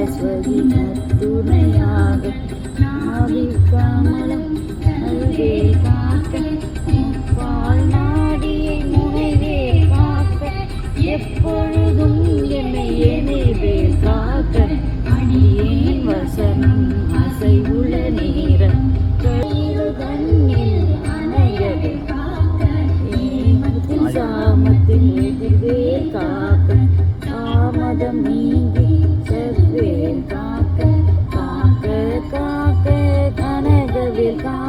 சரஸ்வதி துணையாக நாவி கமலம் அருகே காக்க பால் நாடியை முனைவே காக்க எப்பொழுதும் என்னை என்னைவே காக்க அடியேன் வசனம் அசைவுள்ள நேரம் சாமத்தில் எதிர்வே காக்க 모르겠다